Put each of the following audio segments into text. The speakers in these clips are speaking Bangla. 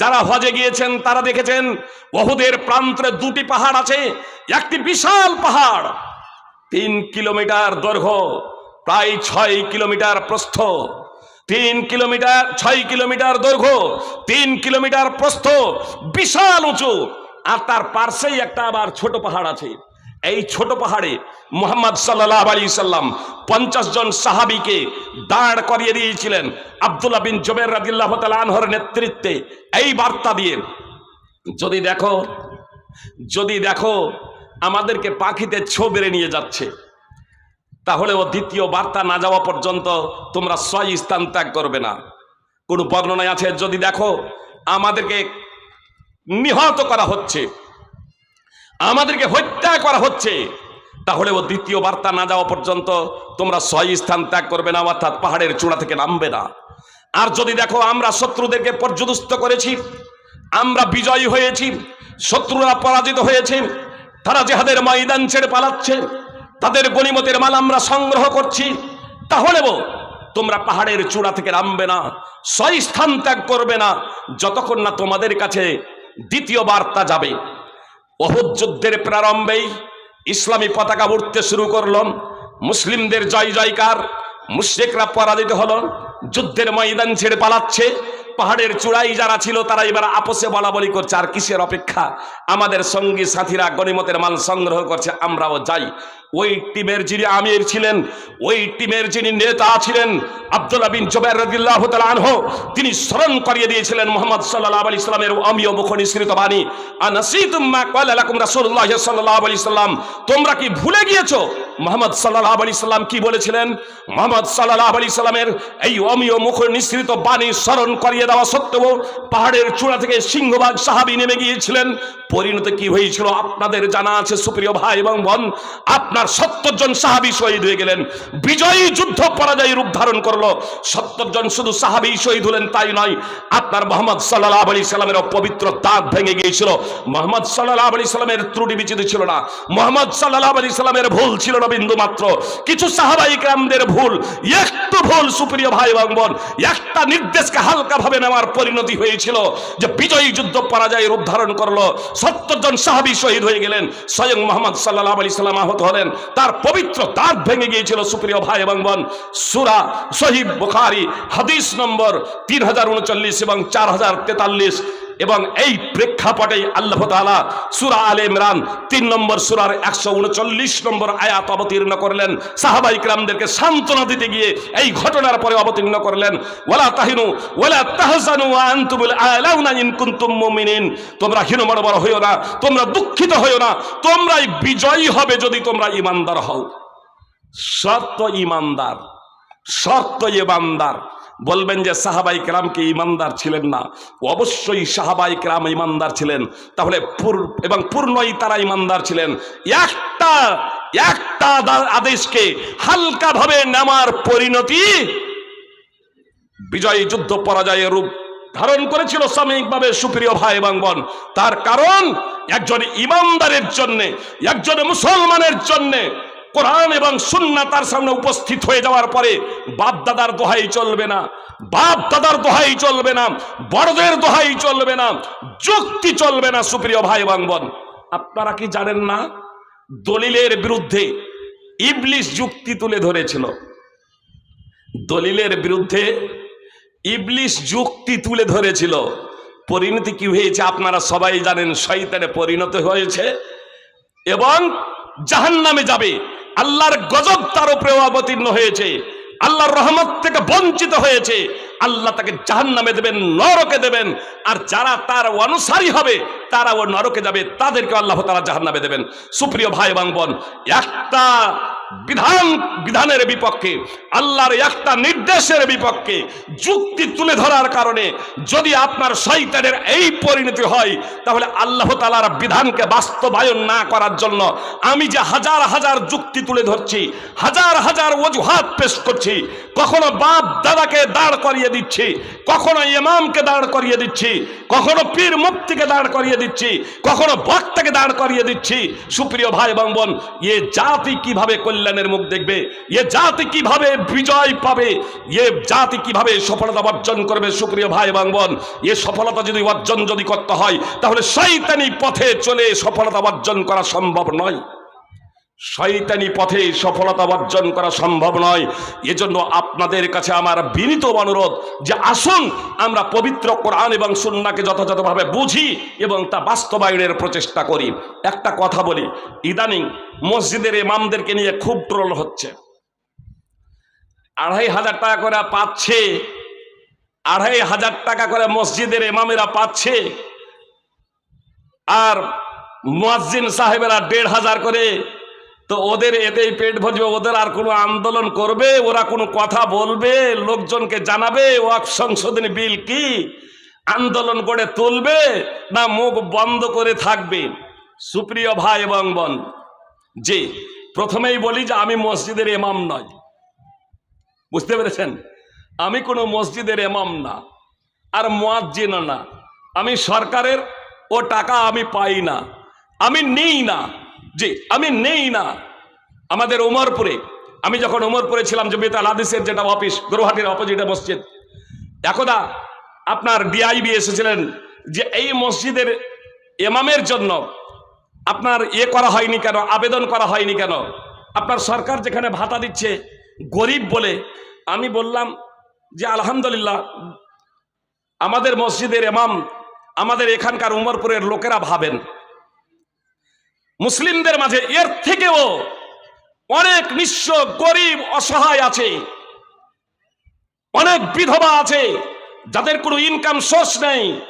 যারা হজে গিয়েছেন, তারা দেখেছেন ওহুদের প্রান্তরে দুটি পাহাড় আছে। একটি বিশাল পাহাড়, তিন কিলোমিটার দৈর্ঘ্য, প্রায় ছয় কিলোমিটার প্রস্থ। তিন কিলোমিটার, ছয় কিলোমিটার দৈর্ঘ্য, তিন কিলোমিটার প্রস্থ, বিশাল উঁচু। আর তার পার্শ্বেই একটা আবার ছোট পাহাড় আছে। এই ছোট পাহাড়ে মোহাম্মদ সাল্লাহ আলী সাল্লাম পঞ্চাশ জন সাহাবিকে দাঁড় করিয়ে দিয়েছিলেন। আবদুল্লাহ বিন জবের রাদিল্লাহ আনহর নেতৃত্বে এই বার্তা দিয়ে, যদি দেখো যদি দেখো আমাদেরকে পাখিতে ছো বেড়ে নিয়ে যাচ্ছে, তাহলে ও দ্বিতীয় বার্তা না যাওয়া পর্যন্ত তোমরা ছয় স্থান ত্যাগ করবে না। কোনো বর্ণনায় আছে, যদি দেখো, আমাদেরকে নিহত করা হচ্ছে আমাদেরকে হত্যা করা হচ্ছে। তাহলে ও দ্বিতীয় বার্তা না যাওয়া পর্যন্ত তোমরা ছয় স্থান ত্যাগ করবে না, অর্থাৎ পাহাড়ের চূড়া থেকে নামবে না। আর যদি দেখো আমরা শত্রুদেরকে পর্যদস্ত করেছি, আমরা বিজয়ী হয়েছি, শত্রুরা পরাজিত হয়েছে, তারা যেহাদের ময়দান ছেড়ে পালাচ্ছে, তাদের গণিমতের মাল আমরা সংগ্রহ করছি, তাহলে তাহলেও তোমরা পাহাড়ের চূড়া থেকে নামবে না, ছয় স্থান ত্যাগ করবে না, যতক্ষণ না তোমাদের কাছে দ্বিতীয় বার্তা যাবে। অহুদ যুদ্ধের প্রারম্ভেই ইসলামী পতাকা উঠতে শুরু করল। মুসলিমদের জয় জয়কার মুশ্রিকরা পরাজিত হলো। যুদ্ধের ময়দান ছেড়ে পালাচ্ছে। পাহাড়ের চূড়াই যারা ছিল, তারা এবার আপোষে বলা বলি করছে, আর কিসের অপেক্ষা? আমাদের সঙ্গী সাথীরা গণিমতের মাল সংগ্রহ করছে, আমরাও যাই। ওই টিমের যিনি আমির ছিলেন, ওই টিমের যিনি নেতা ছিলেন, আব্দুল্লাহ বিন জুবাইর রাদিয়াল্লাহু তাআলা আনহু, তিনি স্মরণ করিয়ে দিয়েছিলেন মুহাম্মদ সাল্লাল্লাহু আলাইহি সাল্লামের অমিয় মুখ নিঃসৃত বাণী রাসূলুল্লাহ সাল্লাল্লাহু আলাইহি সাল্লাম, তোমরা কি ভুলে গিয়েছো? মুহাম্মদ সাল্লাল্লাহু আলাইহি সাল্লাম কি বলেছিলেন? মুহাম্মদ সাল্লাল্লাহু আলাইহি সাল্লামের এই অমিয় মুখ নিঃসৃত বাণী স্মরণ করিয়ে দেওয়া সত্ত্বেও পাহাড়ের চূড়া থেকে সিংহবাগ সাহাবী নেমে গিয়েছিলেন। পরিণতি কি হয়েছিল আপনাদের জানা আছে, সুপ্রিয় ভাই এবং বোন? আপনার সত্তর জন সাহাবি শহীদ হয়ে গেলেন। বিজয়ী যুদ্ধ পরাজয় রূপ ধারণ করল। সত্তর জন শুধু সাহাবি শহীদ হলেন তাই নয়, আপনার মোহাম্মদ সাল্লাহ আলী সাল্লামের পবিত্র দাঁত ভেঙে গিয়েছিল। মোহাম্মদ সাল্লাহ আলী সাল্লামের ত্রুটি বিচিত ছিল না। মোহাম্মদ সাল্লাহ আলী সাল্লামের ভুল ছিল না বিন্দু মাত্র। কিছু সাহাবাই গ্রামদের ভুল, একটু ভুল, সুপ্রিয় ভাই এবং বোন। একটা নির্দেশকে হালকাভাবে নেওয়ার পরিণতি হয়েছিল যে বিজয়ী যুদ্ধ পরাজয় রূপ ধারণ করল। সত্তর জন সাহাবি শহীদ হয়ে গেলেন। স্বয়ং মোহাম্মদ সাল্লাহ আলি সাল্লাম আহত হলেন। তার পবিত্র দাঁত ভেঙে গিয়েছিল সুপ্রিয় ভাই এবং বোন। সুরা শহীদ বুখারি, হাদিস নম্বর তিন হাজার উনচল্লিশ এবং চার হাজার তেতাল্লিশ। এবং এই প্রেক্ষাপটে আল্লাহ তালা সুরা আল ইমরান তিন নম্বর সুরার একশো উনচল্লিশ নম্বর আয়াত অবতীর্ণ করলেন। সাহাবাই ইকরামদেরকে সান্ত্বনা দিতে গিয়ে এই ঘটনার পরে অবতীর্ণ করলেন। ওলা তাহিনু ওলা তাহসানু আন্তুবুল আলাউনা ইন কুনতুম মুমিনিন। তোমরা হিনু বড় বড় হইও না, তোমরা দুঃখিত হইও না, তোমরাই বিজয়ী হবে যদি তোমরা ইমানদার হও। সত্য ইমানদার সত্য ইমানদার বলবেন যে সাহাবাই কেরাম কি ইমানদার ছিলেন না। অবশ্যই সাহাবাই কেরাম ইমানদার ছিলেন। তাহলে এবং পূর্ণই তারা ইমানদার ছিলেন। একটা একটা আদেশকে হালকাভাবে নেওয়ার পরিণতি বিজয়ী যুদ্ধ পরাজয়ের রূপ ধারণ করেছিল সাময়িকভাবে সুপ্রিয় ভাই এবং বোন। তার কারণ একজন ইমানদারের জন্যে, একজন মুসলমানের জন্যে কোরআন এবং সুন্না তার সামনে উপস্থিত হয়ে যাওয়ার পরে বাপ দাদার দোহাই চলবে না, বাপ দাদার দোহাই চলবে না, বড়দের দোহাই চলবে না, যুক্তি চলবে না, সুপ্রিয় ভাই এবং বোন। আপনারা কি জানেন না? দলিলের বিরুদ্ধে ইবলিশ যুক্তি তুলে ধরেছিল। দলিলের বিরুদ্ধে ইবলিশ যুক্তি তুলে ধরেছিল। পরিণতি কি হয়েছে আপনারা সবাই জানেন, শয়তানে পরিণত হয়েছে এবং জাহান নামে যাবে। আল্লাহর গজব তার উপরে অবতীর্ণ হয়েছে। আল্লাহর রহমত থেকে বঞ্চিত হয়েছে। আল্লাহ তাকে জাহান নামে দেবেন, নরকে দেবেন। আর যারা তার অনুসারী হবে তারা ও নরকে যাবে। তাদেরকে আল্লাহ তারা জাহান নামে দেবেন। সুপ্রিয় ভাই এবং বোন, একটা বিধান, বিধানের বিপক্ষে, আল্লাহর একটা নির্দেশের বিপক্ষে যুক্তি তুলে ধরার কারণে যদি আপনার শয়তানের এই পরিণতি হয়, তাহলে আল্লাহ তালার বিধানকে বাস্তবায়ন না করার জন্য আমি যে হাজার হাজার যুক্তি তুলে ধরছি, হাজার হাজার অজুহাত পেশ করছি, কখনো বাপ দাদাকে দাঁড় করিয়ে দিচ্ছি, কখনো ইমামকে দাঁড় করিয়ে দিচ্ছি, কখনো পীর মুক্তিকে দাঁড় করিয়ে দিচ্ছি, কখনো বক্তাকে দাঁড় করিয়ে দিচ্ছি। সুপ্রিয় ভাই এবং বোন, এ জাতি কীভাবে করলে কল্যাণের মুখ দেখবে, এ জাতি কীভাবে বিজয় পাবে, এ জাতি কীভাবে সফলতা অর্জন করবে, সুপ্রিয় ভাই এবং বোন, এ সফলতা যদি অর্জন যদি করতে হয়, তাহলে শৈতানি পথে চলে সফলতা অর্জন করা সম্ভব নয়। শয়তানি পথে সফলতা অর্জন করা সম্ভব নয়। এজন্য আপনাদের কাছে আমার বিনীত অনুরোধ যে আসুন, আমরা পবিত্র কোরআন এবং সুন্নাকে যথাযথভাবে বুঝি এবং তা বাস্তবায়নের প্রচেষ্টা করি। একটা কথা বলি, ইদানিং মসজিদের ইমামদেরকে নিয়ে খুব ট্রোল হচ্ছে। আড়াই হাজার টাকা করে পাচ্ছে, আড়াই হাজার টাকা করে মসজিদের ইমামেরা পাচ্ছে, আর মুয়াজ্জিন সাহেবেরা দেড় হাজার করে তো ওদের এতেই পেট ভরবে, ওদের আর কোনো আন্দোলন করবে, ওরা কোনো কথা বলবে, লোকজনকে জানাবে ওয়াক সংশোধনী বিল কি আন্দোলন করে তুলবে না মুখ বন্ধ করে থাকবে? সুপ্রিয় ভাই এবং বোন যে প্রথমেই বলি যে আমি মসজিদের এমাম নয় বুঝতে পেরেছেন? আমি কোনো মসজিদের এমাম না, আর মোয়াজ্জিনও না। আমি সরকারের ও টাকা আমি পাই না, আমি নেই না। জি, আমি নেই না। আমাদের উমরপুরে আমি যখন উমরপুরে ছিলাম, জমিয়ত আল হাদিসের যেটা অফিস গৌহাটির অপোজিটে মসজিদ, একদা আপনার ডিআইবি এসেছিলেন যে এই মসজিদের এমামের জন্য আপনার ইয়ে করা হয়নি কেন, আবেদন করা হয়নি কেন? আপনার সরকার যেখানে ভাতা দিচ্ছে, গরিব বলে, আমি বললাম যে আলহামদুলিল্লাহ, আমাদের মসজিদের এমাম আমাদের এখানকার উমরপুরের লোকেরা ভাবেন। মুসলিমদের মাঝে এর থেকেও অনেক নিঃস্ব, গরিব, অসহায় আছে। অনেক বিধবা আছে, যাদের কোনো ইনকাম সোর্স নেই।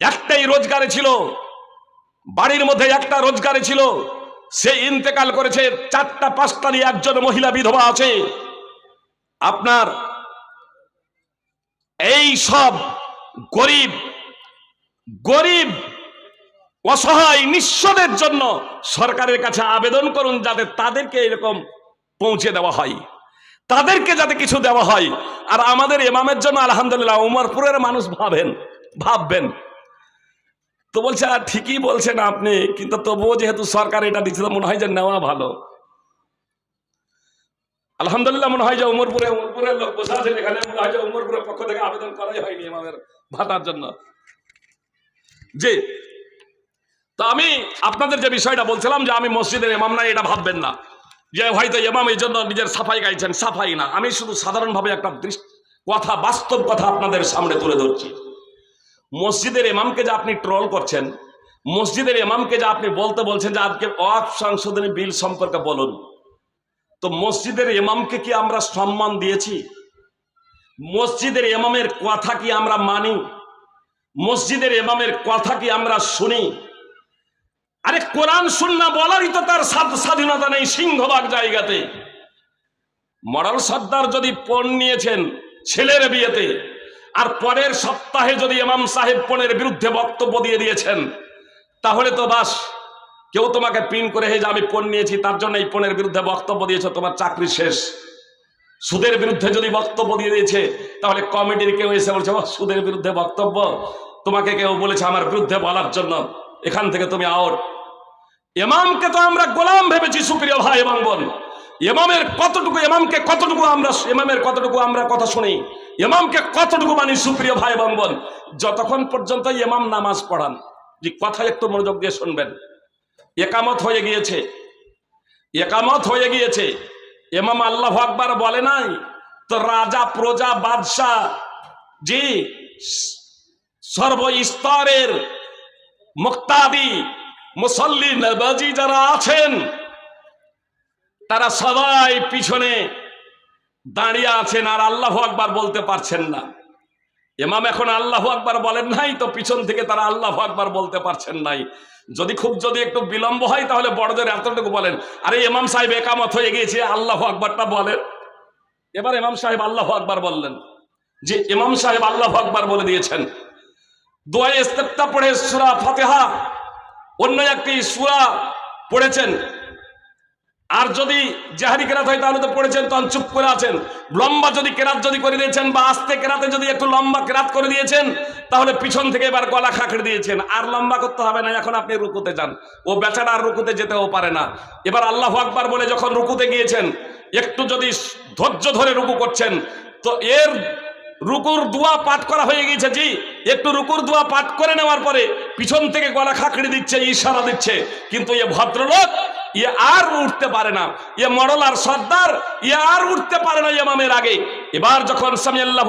একটাই রোজগারে ছিল, বাড়ির মধ্যে একটা রোজগারে ছিল। সে ইন্তেকাল করেছে, চারটা, পাঁচটা নিয়ে একজন মহিলা বিধবা আছে। আপনার এই সব গরিব গরিব অসহায় নিঃস্বদের জন্য সরকারের কাছে আবেদন করুন যাতে তাদেরকে এরকম পৌঁছে দেওয়া হয়। তাদেরকে যাতে কিছু দেওয়া হয়। আর আমাদের এমামের জন্য আলহামদুলিল্লাহ উমরপুরের মানুষ ভাবেন, ভাববেন। তো বলছে, আর ঠিকই বলছেন আপনি, কিন্তু তবুও যেহেতু সরকার এটা দিচ্ছে মনে হয় যে নেওয়া ভালো। আলহামদুলিল্লাহ মনে হয় যে উমরপুরে, উমরপুরের লোক বসে আছেন এখানে, মনে হয় যে উমরপুরের পক্ষ থেকে আবেদন করাই হয়নি আমাদের ভাতার জন্য। জি তা আমি আপনাদের যে বিষয়টা বলছিলাম যে আমি মসজিদের ইমাম না এটা ভাববেন না। যে হয়তো ইমাম এই জন্য নিজের সাফাই গাইছেন, সাফাই না। আমি শুধু সাধারণভাবে একটা কথা, বাস্তব কথা আপনাদের সামনে তুলে ধরছি। মসজিদের ইমামকে যে আপনি ট্রল করছেন, মসজিদের ইমামকে যে আপনি বলতে বলছেন যে আজকে অফ সংশোধনী বিল সম্পর্কে বলুন। তো মসজিদের ইমামকে কি আমরা সম্মান দিয়েছি? মসজিদের ইমামের কথা কি আমরা মানি? মসজিদের ইমামের কথা কি আমরা শুনি? আরে কোরআন শুননা বলারই তো তার স্বাধীনতা নেই সিংহবাগ জায়গাতে। মরাল সর্দার যদি পণ নিয়েছেন ছেলের বিয়েতে আর পরের সপ্তাহে যদি ইমাম সাহেব পণের বিরুদ্ধে বক্তব্য দিয়ে দিয়েছেন তাহলে তো বাস কেউ তোমাকে পিন করে হে যে আমি পণ নিয়েছি তার জন্য এই পণের বিরুদ্ধে বক্তব্য দিয়েছ তোমার চাকরি শেষ। সুদের বিরুদ্ধে যদি বক্তব্য দিয়ে দিয়েছে তাহলে কমিটির কেউ এসে বলছে "ও, সুদের বিরুদ্ধে বক্তব্য? তোমাকে কেউ বলেছে আমার বিরুদ্ধে বলার জন্য। এখান থেকে তুমি আউট এমামকে তো আমরা গোলাম ভেবেছি, সুপ্রিয় ভাই এবং বোন। এমামের কতটুকু এমামকে কতটুকু আমরা এমামের কতটুকু আমরা কথা শুনি? ইমামকে কতটুকু মানি, সুপ্রিয় ভাই এবং বোন? যতক্ষণ পর্যন্ত ইমাম নামাজ পড়ান, যে কথা একটু মনোযোগ দিয়ে শুনবেন। একামত হয়ে গিয়েছে। একামত হয়ে গিয়েছে। এমাম আল্লাহ আকবার বলে নাই, তো রাজা, প্রজা, বাদশাহ, জি সর্বস্তরের মুক্তাদি, মুসল্লি নবাজি যারা আছেন, তারা সবাই পিছনে দাঁড়িয়ে আছেন আর আল্লাহ আকবার বলতে পারছেন না। এমাম এখন আল্লাহ আকবার বলেন নাই তো পিছন থেকে তারা আল্লাহ আকবার বলতে পারছেন নাই। যদি খুব যদি একটু বিলম্ব হয় তাহলে বড়দের এতটুকু বলেন, আরে ইমাম সাহেব একামত হয়ে গিয়েছে, আল্লাহ আকবারটা বলেন। এবার এমাম সাহেব আল্লাহ আকবার বললেন যে ইমাম সাহেব আল্লাহ আকবার বলে দিয়েছেন। দোয়া ইস্তেপ্তা পড়ে সুরা ফাতেহা, অন্য একটি সুরা পড়েছেন। আর যদি জাহারি কেরাত হয় তাহলে তো পড়েছেন তখন চুপ করে আছেন। লম্বা যদি কেরাত যদি করে দিয়েছেন বা আস্তে কেরাতে যদি একটু লম্বা কেরাত করে দিয়েছেন, তাহলে পিছন থেকে এবার গলা খাঁকড়ে দিয়েছেন। আর লম্বা করতে হবে না, এখন আপনি রুকুতে যান। ও বেচারা আর রুকুতে যেতেও পারে না। এবার আল্লাহ আকবার বলে যখন রুকুতে গিয়েছেন, একটু যদি ধৈর্য ধরে রুকু করছেন, তো এর রুকুর দোয়া পাঠ করা হয়ে গিয়েছে, জি। একটু রুকুর দোয়া পাঠ করে নেওয়ার পরে পিছন থেকে গলা খাকড়ি দিচ্ছে, ইশারা দিচ্ছে। কিন্তু এ ভদ্রলোক ইয়ে আর উঠতে পারে না। ইয়ে মডল আর সর্দার ইয়ে আর উঠতে পারে না ইমামের আগে। এবার যখন সামিয়াল্লাহ